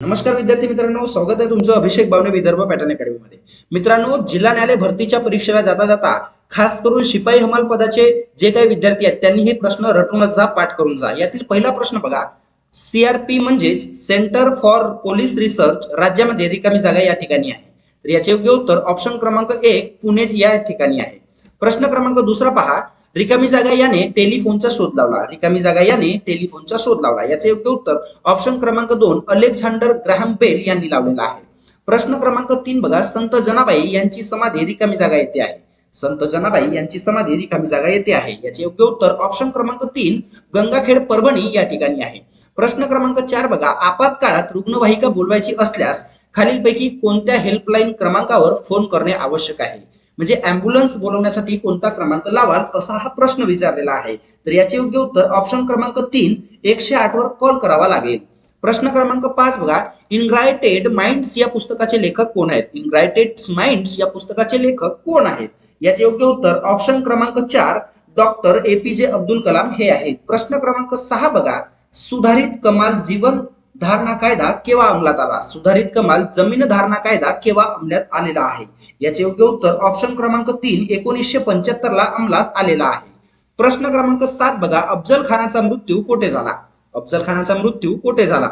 नमस्कार विद्यार्थी मित्रांनो स्वागत आहे तुमचं अभिषेक बावने विदर्भ पॅटर्न अकॅडमीमध्ये. मित्रांनो जिल्हा न्यायालय भरतीच्या परीक्षेला जाता जाता खास करून शिपाई हमाल पदाचे जे काही विद्यार्थी आहेत त्यांनी हे प्रश्न रटूनच जा पाठ करून जा. यातील पहिला प्रश्न बघा. सीआरपी म्हणजेच सेंटर फॉर पोलीस रिसर्च राज्यामध्ये रिकामी जागा या ठिकाणी आहे. तर याचे योग्य उत्तर ऑप्शन क्रमांक एक पुणे या ठिकाणी आहे. प्रश्न क्रमांक दुसरा पहा. रिकामी जागा याने टेलिफोनचा शोध लावला. रिकामी जागा याने टेलिफोनचा शोध लावला. याचे योग्य उत्तर ऑप्शन क्रमांक दोन अलेक्झांडर ग्राहम बेल यांनी लावलेला आहे. प्रश्न क्रमांक तीन बघा. संत जनाबाई यांची समाधी रिकामी जागा येथे आहे. संत जनाबाई यांची समाधी रिकामी जागा येथे आहे. याचे योग्य उत्तर ऑप्शन क्रमांक तीन गंगाखेड परभणी या ठिकाणी आहे. प्रश्न क्रमांक चार बघा. आपत्काळात रुग्णवाहिका बोलवायची असल्यास खालीलपैकी कोणत्या हेल्पलाईन क्रमांकावर फोन करणे आवश्यक आहे? म्हणजे अँब्युलन्स बोलवण्यासाठी कोणता क्रमांक लावाल असा हा प्रश्न विचारलेला आहे. तर याचे योग्य उत्तर ऑप्शन क्रमांक तीन एकशे आठ वर कॉल करावा लागेल. प्रश्न क्रमांक पाच बघा. इनग्रायटेड माइंड्स या पुस्तकाचे लेखक कोण आहेत? इनग्रायटेड माइंड्स या पुस्तकाचे लेखक कोण आहेत? याचे योग्य उत्तर ऑप्शन क्रमांक चार डॉक्टर एपीजे अब्दुल कलाम हे आहेत. प्रश्न क्रमांक सहा बघा. सुधारित कमाल जीवन धारणा कायदा केव्हा अंमलात आला? सुधारित कमाल जमीन धारणा कायदा केव्हा अंमलात आलेला आहे? याचे योग्य उत्तर ऑप्शन क्रमांक तीन एकोणीसशे पंच्याहत्तर ला अंमलात आलेला आहे. प्रश्न क्रमांक सात बघा. अफजल खानाचा मृत्यू कोठे झाला? अफजल खानाचा मृत्यू कोठे झाला?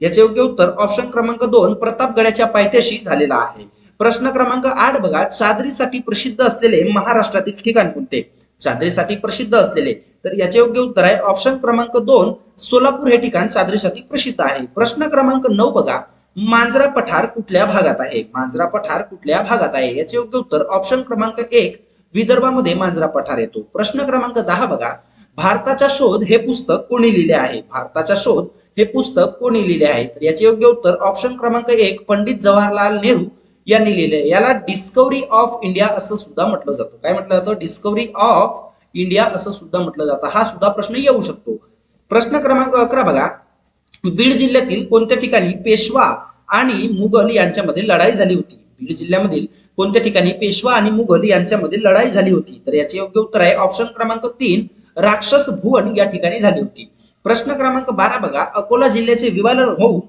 याचे योग्य उत्तर ऑप्शन क्रमांक दोन प्रतापगडाच्या पायथ्याशी झालेला आहे. प्रश्न क्रमांक आठ बघा. चादरीसाठी प्रसिद्ध असलेले महाराष्ट्रातील ठिकाण कोणते? चादरीसाठी प्रसिद्ध असलेले तर याचे योग्य उत्तर आहे. ऑप्शन क्रमांक दोन सोलापूर हे ठिकाण चादरीसाठी प्रसिद्ध आहे. प्रश्न क्रमांक नऊ बघा. मांजरा पठार कुठल्या भागात आहे? मांजरा पठार कुठल्या भागात आहे? याचे योग्य उत्तर ऑप्शन क्रमांक एक विदर्भामध्ये मांजरा पठार येतो. प्रश्न क्रमांक दहा बघा. भारताचा शोध हे पुस्तक कोणी लिहिले आहे? भारताचा शोध हे पुस्तक कोणी लिहिले आहे? तर याचे योग्य उत्तर ऑप्शन क्रमांक एक पंडित जवाहरलाल नेहरू यांनी लिहिले याला डिस्कवरी ऑफ इंडिया असं सुद्धा म्हटलं जातं. काय म्हटलं जातं? डिस्कवरी ऑफ इंडिया असं सुद्धा म्हटलं जातं. हा सुद्धा प्रश्न येऊ शकतो. प्रश्न क्रमांक अकरा बघा. बीड जिल्ह्यातील कोणत्या ठिकाणी पेशवा आणि मुघल यांच्यामध्ये लढाई झाली होती? बीड जिल्ह्यामधील कोणत्या ठिकाणी पेशवा आणि मुघल यांच्यामध्ये लढाई झाली होती? तर याचे योग्य उत्तर आहे ऑप्शन क्रमांक तीन राक्षस भुवन या ठिकाणी झाली होती. प्रश्न क्रमांक बारा बघा. अकोला जिल्ह्याचे विभाजन होऊन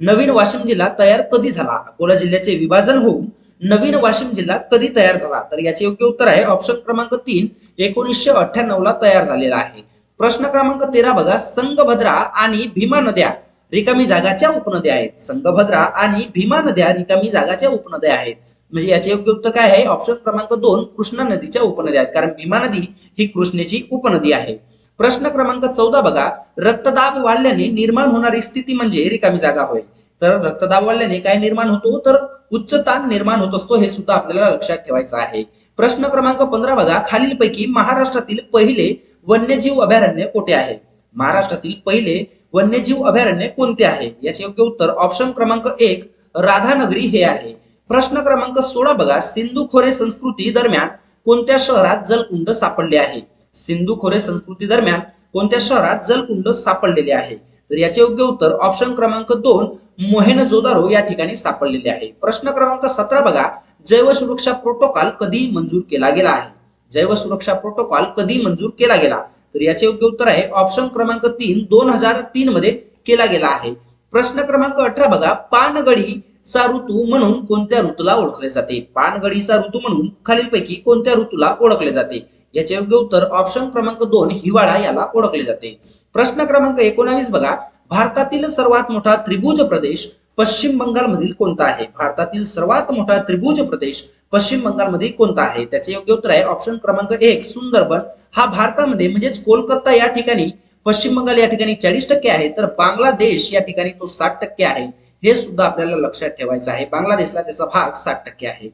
नवीन वाशिम जिल्हा तयार कधी झाला? अकोला जिल्ह्याचे विभाजन होऊन नवीन वाशिम जिल्हा कधी तयार झाला? तर याचे योग्य उत्तर आहे ऑप्शन क्रमांक तीन एकोणीसशे अठ्ठ्याण्णव ला तयार झालेला आहे. प्रश्न क्रमांक तेरा बघा. संगभद्रा आणि भीमा नद्या रिकामी जागाच्या उपनद्या आहेत. संगभद्रा आणि भीमा नद्या रिकामी जागाच्या उपनद्या आहेत. म्हणजे याचे योग्य उत्तर काय आहे? ऑप्शन क्रमांक दोन कृष्णा नदीच्या उपनद्या आहेत. कारण भीमा नदी ही कृष्णेची उपनदी आहे. प्रश्न क्रमांक चौदा बघा. रक्तदाब वाढल्याने निर्माण होणारी स्थिती म्हणजे रिकामी जागा होय. तर रक्तदाब वाढल्याने काय निर्माण होतो? तर उच्च ताण निर्माण होत असतो. हे सुद्धा आपल्याला लक्षात ठेवायचं आहे. प्रश्न क्रमांक पंधरा बघा. खालीलपैकी महाराष्ट्रातील पहिले वन्यजीव अभयारण्य कोठे आहे? महाराष्ट्रातील पहिले वन्यजीव अभयारण्य कोणते आहे? याचे योग्य उत्तर ऑप्शन क्रमांक एक राधानगरी हे आहे. प्रश्न क्रमांक सोळा बघा. सिंधू खोरे संस्कृती दरम्यान कोणत्या शहरात जलकुंड सापडले आहे? सिंधू खोरे संस्कृती दरम्यान कोणत्या शहरात जलकुंड सापडलेले आहे? तर याचे योग्य उत्तर ऑप्शन क्रमांक दोन मोहेन जोदारो या ठिकाणी सापडलेले आहे. प्रश्न क्रमांक सतरा बघा. जैव सुरक्षा प्रोटोकॉल कधी मंजूर केला गेला आहे? जैव सुरक्षा प्रोटोकॉल कधी मंजूर केला गेला? तर याचे योग्य उत्तर आहे ऑप्शन क्रमांक तीन दोन हजार तीन मध्ये केला गेला आहे. प्रश्न क्रमांक अठरा बघा पानगडीचा ऋतू म्हणून कोणत्या ऋतूला ओळखले जाते? पानगडीचा ऋतू म्हणून खालीलपैकी कोणत्या ऋतूला ओळखले जाते? याचे योग्य उत्तर ऑप्शन क्रमांक दोन हिवाळा याला ओळखले जाते. प्रश्न क्रमांक एकोणावीस बघा भारतातील सर्वात मोठा त्रिभुज प्रदेश पश्चिम बंगालमधील कोणता आहे? भारतातील सर्वात मोठा त्रिभुज प्रदेश पश्चिम बंगाल मध्ये कोणता आहे? त्याचे योग्य उत्तर आहे ऑप्शन क्रमांक एक सुंदरबन. हा भारतामध्ये म्हणजेच कोलकाता या ठिकाणी पश्चिम बंगाल या ठिकाणी चाळीस टक्के आहे तर बांगलादेश या ठिकाणी तो साठ टक्के आहे. हे सुद्धा आपल्याला लक्षात ठेवायचं आहे. बांगलादेशला त्याचा भाग साठ टक्के आहे.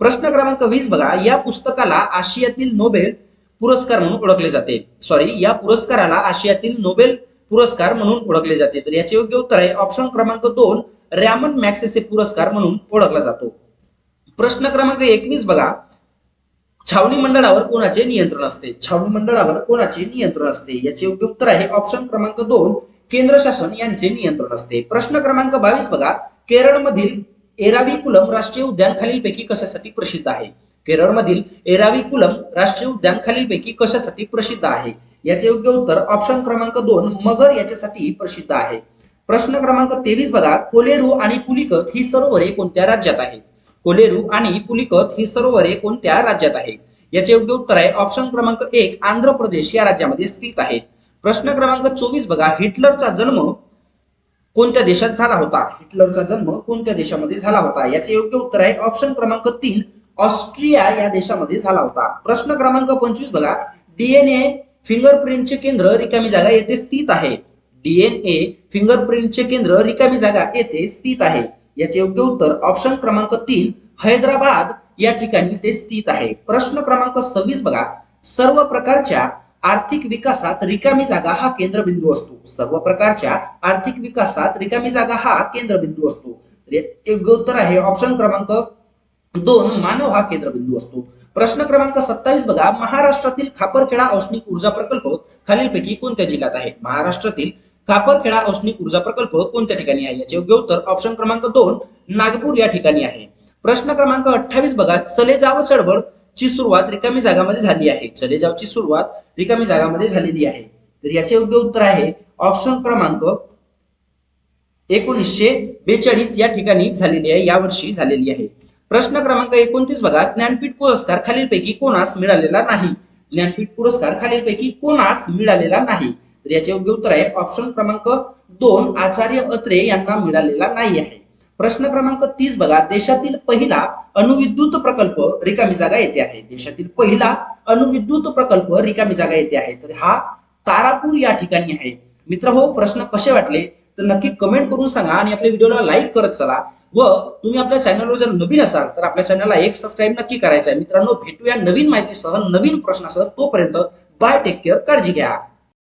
प्रश्न क्रमांक वीस बघा. या पुस्तकाला आशियातील नोबेल पुरस्कार म्हणून ओळखले जाते. सॉरी या पुरस्काराला आशियातील नोबेल पुरस्कार म्हणून ओळखले जाते. तर याचे योग्य उत्तर आहे ऑप्शन क्रमांक दोन रॅमन मॅक्सेसे पुरस्कार म्हणून ओळखला जातो. प्रश्न क्रमांक एकवीस बघा. छावणी मंडळावर कोणाचे नियंत्रण असते? छावणी मंडळावर कोणाचे नियंत्रण असते? याचे योग्य उत्तर आहे ऑप्शन क्रमांक दोन केंद्र शासन यांचे नियंत्रण असते. प्रश्न क्रमांक बावीस बघा. केरळमधील एराविकुलम राष्ट्रीय उद्यान खालीलपैकी कशासाठी प्रसिद्ध आहे? केरळमधील एराविकुलम राष्ट्रीय उद्यान खालीलपैकी कशासाठी प्रसिद्ध आहे? याचे योग्य उत्तर ऑप्शन क्रमांक दोन मगर याच्यासाठी प्रसिद्ध आहे. प्रश्न क्रमांक तेवीस बघा. कोलेरू आणि पुलिकत ही सरोवरे कोणत्या राज्यात आहेत? कोलेरू आणि पुलिकत ही सरोवरे कोणत्या राज्यात आहेत? याचे योग्य उत्तर आहे ऑप्शन क्रमांक एक आंध्र प्रदेश या राज्यामध्ये स्थित आहे. प्रश्न क्रमांक चोवीस बघा. हिटलरचा जन्म कोणत्या देशात झाला होता? हिटलरचा जन्म कोणत्या देशामध्ये झाला होता? याचे योग्य उत्तर आहे ऑप्शन क्रमांक तीन ऑस्ट्रिया या देशामध्ये झाला होता. प्रश्न क्रमांक पंचवीस बघा. डीएनए फिंगरप्रिंटचे केंद्र रिकामी जागा येथे स्थित आहे. डीएनए फिंगरप्रिंटचे केंद्र रिकामी जागा येथे स्थित आहे. याचे योग्य उत्तर ऑप्शन क्रमांक तीन हैदराबाद. या ठिकाणी ते स्थित आहे. प्रश्न क्रमांक सव्वीस बघा. सर्व प्रकारच्या आर्थिक विकासात रिकामी जागा हा केंद्रबिंदू असतो. सर्व प्रकारच्या आर्थिक विकासात रिकामी जागा हा केंद्रबिंदू असतो. योग्य उत्तर आहे. ऑप्शन क्रमांक दोन मानव हा केंद्रबिंदू असतो. प्रश्न क्रमांक सत्तावीस बघा. महाराष्ट्रातील खापरखेडा औष्णिक ऊर्जा प्रकल्प खालीलपैकी कोणत्या जिल्ह्यात आहे? महाराष्ट्रातील खापरखेडा औष्णिक ऊर्जा प्रकल्प कोणत्या ठिकाणी आहे? याचे योग्य उत्तर ऑप्शन क्रमांक दोन नागपूर या ठिकाणी आहे. प्रश्न क्रमांक अठ्ठावीस बघा. चलेजाव चळवळ ची सुरुवात रिकामी जागामध्ये झाली आहे. चलेजावची सुरुवात रिकामी जागामध्ये झालेली आहे. तर याचे योग्य उत्तर आहे ऑप्शन क्रमांक एकोणीसशे बेचाळीस या ठिकाणी झालेली आहे. यावर्षी झालेली आहे. प्रश्न क्रमांक एकोणतीस बघा. ज्ञानपीठ पुरस्कार खालीलपैकी कोणास मिळालेला नाही? ज्ञानपीठ पुरस्कार खालीलपैकी कोणास मिळालेला नाही? तर याचे योग्य उत्तर आहे. ऑप्शन क्रमांक दोन आचार्य अत्रे यांना मिळालेला नाही आहे. प्रश्न क्रमांक तीस बघा. देशातील पहिला अणुविद्युत प्रकल्प रिकामी जागा येथे आहे. देशातील पहिला अणुविद्युत प्रकल्प रिकामी जागा येथे आहे. तर हा तारापूर या ठिकाणी आहे. मित्र हो प्रश्न कसे वाटले? तर नक्की कमेंट करून सांगा आणि आपल्या व्हिडिओला लाईक करत चला. व तुम्ही आपल्या चॅनलवर जर नवीन असाल तर आपल्या चॅनलला एक सबस्क्राईब नक्की करायचं आहे. मित्रांनो भेटूया नवीन माहितीसह नवीन प्रश्नासह तोपर्यंत बाय टेक केअर काळजी घ्या.